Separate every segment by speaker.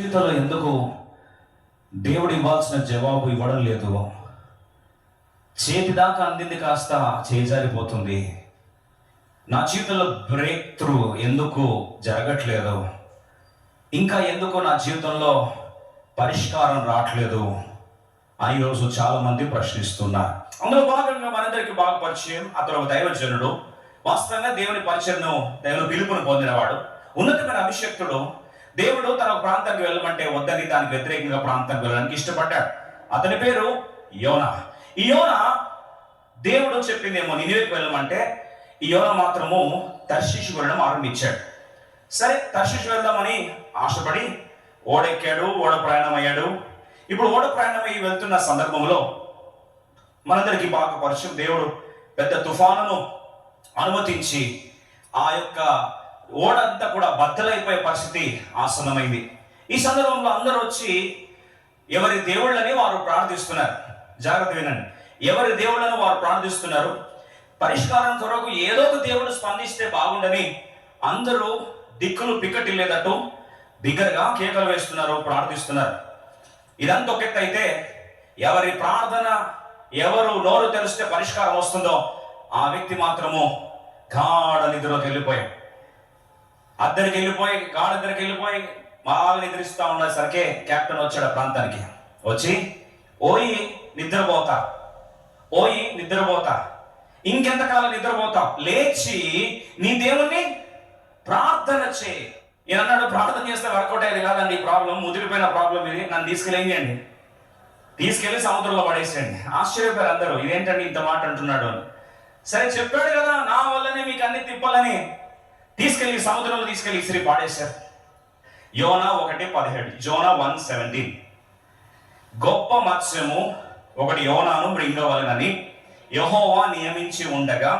Speaker 1: జీవితంలో ఎందుకు దేవుడు ఇవ్వాల్సిన జవాబు ఇవ్వడం లేదు? చేతి దాకా అందింది కాస్త చేజారిపోతుంది. నా జీవితంలో బ్రేక్ త్రూ ఎందుకు జరగట్లేదు? ఇంకా ఎందుకు నా జీవితంలో పరిష్కారం రావట్లేదు? అని ఈరోజు చాలా మంది ప్రశ్నిస్తున్నారు. అందులో భాగంగా మనందరికీ బాగా పరిచయం. అతను ఒక దైవజనుడు. వాస్తవంగా దేవుని పరిచయను దైవ పిలుపును పొందినవాడు. ఉన్నతమైన అభిషక్తుడు. దేవుడు తన ప్రాంతానికి వెళ్ళమంటే వద్దని దానికి వ్యతిరేకంగా ప్రాంతానికి వెళ్ళడానికి ఇష్టపడ్డాడు. అతని పేరు యోన. ఈ యోన దేవుడు చెప్పిందేమో నినివేకి వెళ్ళమంటే ఈ యోన మాత్రము తర్శిషు వెళ్ళడం ఆరంభించాడు. సరే తర్శిషు వెళ్దామని ఆశపడి ఓడెక్కాడు ఓడ ప్రయాణం అయ్యాడు ఇప్పుడు ఓడ ప్రయాణం అయ్యి వెళ్తున్న సందర్భంలో మనందరికీ బాగా పరిచయం దేవుడు పెద్ద తుఫానును అనుమతించి ఆ యొక్క ఓడంతా కూడా బద్దలైపోయే పరిస్థితి ఆసన్నమైంది. ఈ సందర్భంలో అందరూ వచ్చి ఎవరి దేవుళ్ళని వారు ప్రార్థిస్తున్నారు? జాగ్రత్త వినండి. ఎవరి దేవుళ్ళను వారు ప్రార్థిస్తున్నారు? పరిష్కారం కొరకు ఏదో ఒక దేవుడు స్పందిస్తే బాగుండని అందరూ దిక్కులు పిక్కటిల్లేదట్టు బిగ్గరగా కేకలు వేస్తున్నారు ప్రార్థిస్తున్నారు. ఇదంతా ఒక అయితే ఎవరి ప్రార్థన ఎవరు నోరు తెరిస్తే పరిష్కారం వస్తుందో ఆ వ్యక్తి మాత్రము గాఢ నిద్రలోకి వెళ్ళిపోయాడు. అద్దరికి వెళ్ళిపోయి గాఢ దగ్గరికి వెళ్ళిపోయి బాగా నిద్రిస్తా ఉండేసరికి కెప్టెన్ వచ్చాడు ఆ ప్రాంతానికి. వచ్చి ఓయి నిద్రపోతా. ఓయి నిద్రపోతా. ఇంకెంతకాలం నిద్రపోతా లేచి నీ దేవుణ్ణి ప్రార్థన చేయి. ఈయన అన్నాడు ప్రార్థన చేస్తే వర్కౌట్ అయ్యేది కాదండి ఈ ప్రాబ్లం ముదిరిపోయిన ప్రాబ్లం ఇది. నన్ను తీసుకెళ్ళేయండి తీసుకెళ్ళి సముద్రంలో పడేసేయండి. ఆశ్చర్యపోయారు అందరూ. ఇదేంటండి ఇంత మాట అంటున్నాడు? అని. సరే చెప్పాడు కదా నా వల్లనే మీకు అన్ని తిప్పాలని. తీసుకెళ్ళి సముద్రంలో తీసుకెళ్ళి ఇసిరి పాడేశారు. యోనా ఒకటి పదిహేడు. Jonah one seventeen. గొప్ప మత్స్యము ఒకటి యోనాను మృంగవలనని యహోవా నియమించి ఉండగా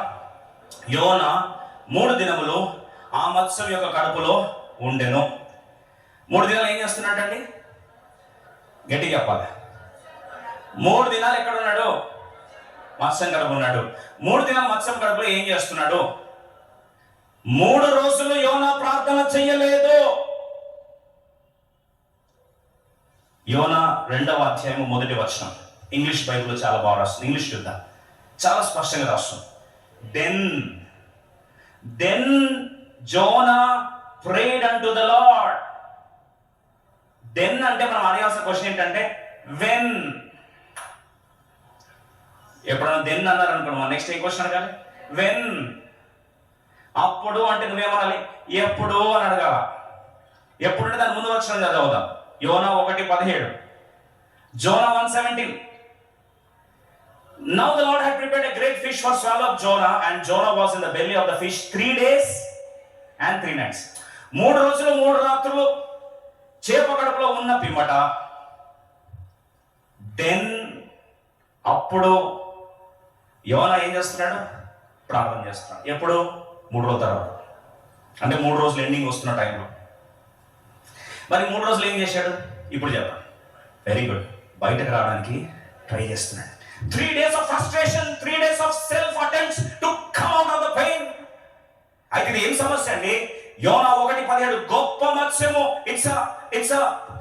Speaker 1: యోన మూడు దినములు ఆ మత్స్యం యొక్క కడుపులో ఉండెను. మూడు దినాలు ఏం చేస్తున్నాడండి? గట్టిగా చెప్పాలి. మూడు దినాలు ఎక్కడ ఉన్నాడు? మత్స్యం కడుపు ఉన్నాడు. మూడు దినాలు మత్స్యం కడుపులో ఏం చేస్తున్నాడు? మూడు రోజులు యోనా ప్రార్థన చెయ్యలేదు యోనా రెండవ అధ్యాయం మొదటి వచనం. ఇంగ్లీష్ బైబిల్లో చాలా బాగా రాస్తుంది. ఇంగ్లీష్ చూద్దాం. చాలా స్పష్టంగా రాస్తుంది. Then then Jonah prayed unto the Lord then అంటే మనం అడగాల్సిన క్వశ్చన్ ఏంటంటే వెన్ ఎప్పుడైనా దెన్ అన్నారు అనుకున్నాం నెక్స్ట్ ఏ క్వశ్చన్ అడగాలి? వెన్ అప్పుడు అంటే నువ్వేమనాలి? ఎప్పుడు అని అడగాల. ఎప్పుడు అంటే దాని ముందు వచ్చిన చదువుదాం. యోనా ఒకటి పదిహేడు. Jonah one seventeen Now the Lord had prepared a great fish for swallow up Jonah, and Jonah was in the belly of the fish three days and three nights. మూడు రోజులు మూడు రాత్రులు చేప కడుపులో ఉన్న పిమ్మట దెన్ అప్పుడు యోన ఏం చేస్తున్నాడు? ప్రార్థన చేస్తున్నాడు. ఎప్పుడు? మూడు రోజుల తర్వాత అంటే మూడు రోజులు ఎండింగ్ వస్తున్న టైంలో మరి మూడు రోజులు ఏం చేశాడు? ఇప్పుడు చెప్పండి వెరీ గుడ్ బయటకు రావడానికి ట్రై చేస్తున్నాడు. Three days of frustration three days of self attempts to come out of the pain అయితే ఇది ఏం సమస్య అండి? యోనా ఒకటి పదిహేడు గొప్ప మత్స్యము. ఇట్స్ ఇట్స్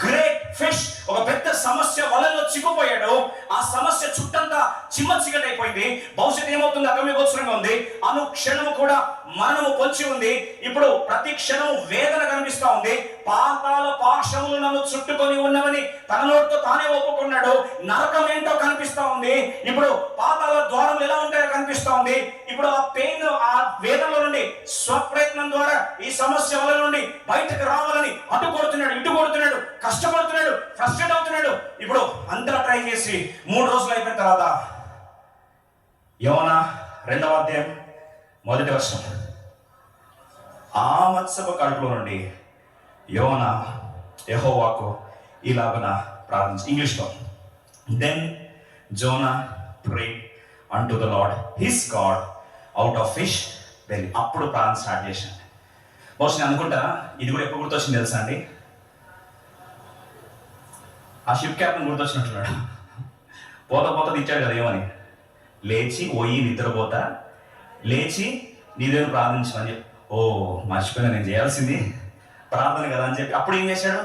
Speaker 1: గ్రేట్ ఫిష్ ఒక పెద్ద సమస్య వలన చిక్కుపోయాడు. ఆ సమస్య చుట్టంతా చిమ్మ చిగటైపోయింది. భవిష్యత్తు ఏమవుతుంది? అగమ్యగోచరంగా ఉంది. అను క్షణము కూడా మరణము పొంచి ఉంది. ఇప్పుడు ప్రతి క్షణం వేదన కనిపిస్తా ఉంది. పాతాల పాశములు నన్ను చుట్టుకొని ఉన్నవని తన నోటితో తానే ఒప్పుకున్నాడు. నరకం ఏంటో కనిపిస్తా ఉంది. ఇప్పుడు పాతాల ద్వారం ఎలా ఉంటాయో కనిపిస్తా ఉంది. ఇప్పుడు ఆ పెయిన్ ఆ వేదనలో నుండి స్వప్రయత్నం ద్వారా ఈ సమస్య వల్ల నుండి బయటకు రావాలని అటు కొడుతున్నాడు ఇటు కొడుతున్నాడు కష్టపడుతున్నాడు ఫ్రస్ట్రేట్ అవుతున్నాడు. ఇప్పుడు అంతా ట్రై చేసి మూడు రోజులు అయిపోయిన తర్వాత యోనా రెండవ అధ్యాయం మొదటి వర్షం ఆ మత్స్యపు కడుపులో నుండి యోన యహోవాకు ఇలాగన ప్రార్థించి. ఇంగ్లీష్లో then Jonah pray unto the Lord his God out of fish then అప్పుడు ప్రార్థన స్టార్ట్ చేశాను బహుశా నేను అనుకుంటా ఇది కూడా ఎప్పుడు గుర్తొచ్చింది తెలుసా అండి? ఆ షిప్ క్యాప్టెన్ గుర్తొచ్చినట్టున్నాడు. పోత పోత ఇచ్చాడు కదా ఏమని? లేచి పోయి నిద్రపోతా లేచి నీ ప్రార్థించమని చెప్పి ఓ మర్చిపోయినా నేను చేయాల్సింది ప్రార్థన కదా అని చెప్పి అప్పుడు ఏం చేశాడు?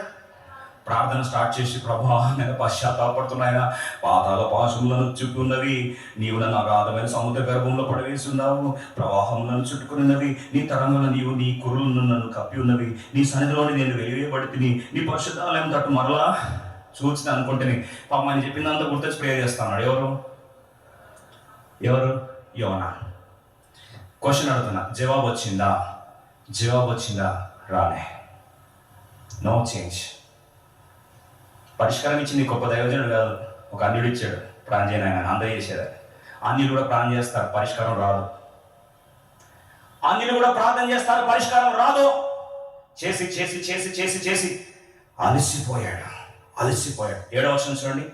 Speaker 1: ప్రార్థన స్టార్ట్ చేసి ప్రభా నేను పశ్చాత్తాపడుతున్నాయన పాతాల పాశములను చుట్టున్నవి నీవు నన్ను అగాధమైన సముద్ర గర్భంలో పడవేస్తున్నావు ప్రవాహములను చుట్టుకున్నవి నీ తరంగంలో నీవు నీ కురులను నన్ను కప్పి ఉన్నవి నీ సన్నిధిలోని నేను వెలివేయబడితిని నీ పరిశుద్ధాలయం తట్టు మరలా చూసిన అనుకుంటేనే పాపం అని చెప్పిందంతా గుర్తొచ్చి ప్రేర్ చేస్తున్నాడు ఎవరు? ఎవరు? యోనా. క్వశ్చన్ అడుగుతున్నా. జవాబు వచ్చిందా? జవాబు వచ్చిందా? రాలే. నో చేంజ్ పరిష్కారం ఇచ్చింది గొప్ప దైవజనుడు కాదు. ఒక అన్యుడు ఇచ్చాడు. ప్రాణం చేయను ఆయన అందరూ చేసేది. అన్యులు కూడా ప్రాణం చేస్తారు. పరిష్కారం రాదు. అన్యులు కూడా ప్రార్థన చేస్తారు. పరిష్కారం రాదు. చేసి చేసి చేసి చేసి చేసి. అలసిపోయాడు. అలసిపోయాడు. ఏడవ వర్షం చూడండి.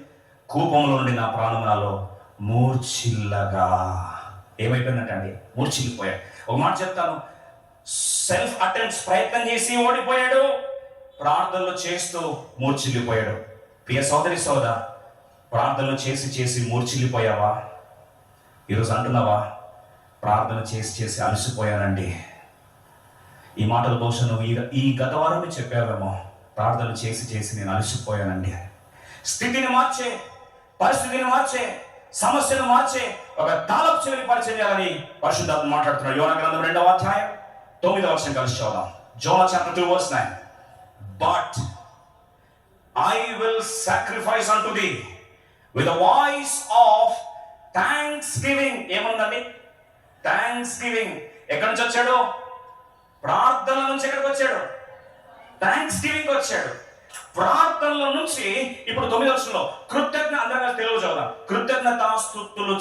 Speaker 1: కూపంలో నుండి నా ప్రాణం నాలో మూర్చిల్లగా ఏమైపోయిందంటే మూర్చిల్లిపోయాడు ఒక మాట చెప్తాను. సెల్ఫ్ అటెంప్ట్స్ ప్రయత్నం చేసి ఓడిపోయాడు. ప్రార్థనలు చేస్తూ మూర్చిల్లిపోయాడు ప్రియ సోదరి సోద ప్రార్థనలు చేసి చేసి మూర్చిల్లిపోయావా ఈరోజు అంటున్నావా? ప్రార్థన చేసి చేసి అలసిపోయానండి. ఈ మాటలు బహుశా నువ్వు ఈ ఈ గత వారమే చెప్పావేమో. ప్రార్థనలు చేసి చేసి నేను అలసిపోయానండి. స్థితిని మార్చే పరిస్థితిని మార్చే సమస్యను మార్చే ఒక తాలపు చెవిని పరిచయం పరిశుద్ధాత్మ మాట్లాడుతున్నాడు యోన గ్రంథం రెండవ అధ్యాయం తొమ్మిదవ వర్షం కలిసి చూద్దాం Jonah chapter two verse nine but I will sacrifice unto the with voice of thanksgiving ఏముందండి? థ్యాంక్స్ గివింగ్ ఎక్కడి నుంచి వచ్చాడు? ప్రార్థన నుంచి ఎక్కడికి వచ్చాడు? థ్యాంక్స్ గివింగ్ వచ్చాడు. ప్రార్థనల నుంచి ఇప్పుడు తొమ్మిది వర్షంలో కృతజ్ఞ అందరం తెలుగు చదువుదాం. కృతజ్ఞతాస్తుతులు స్థుత్తులు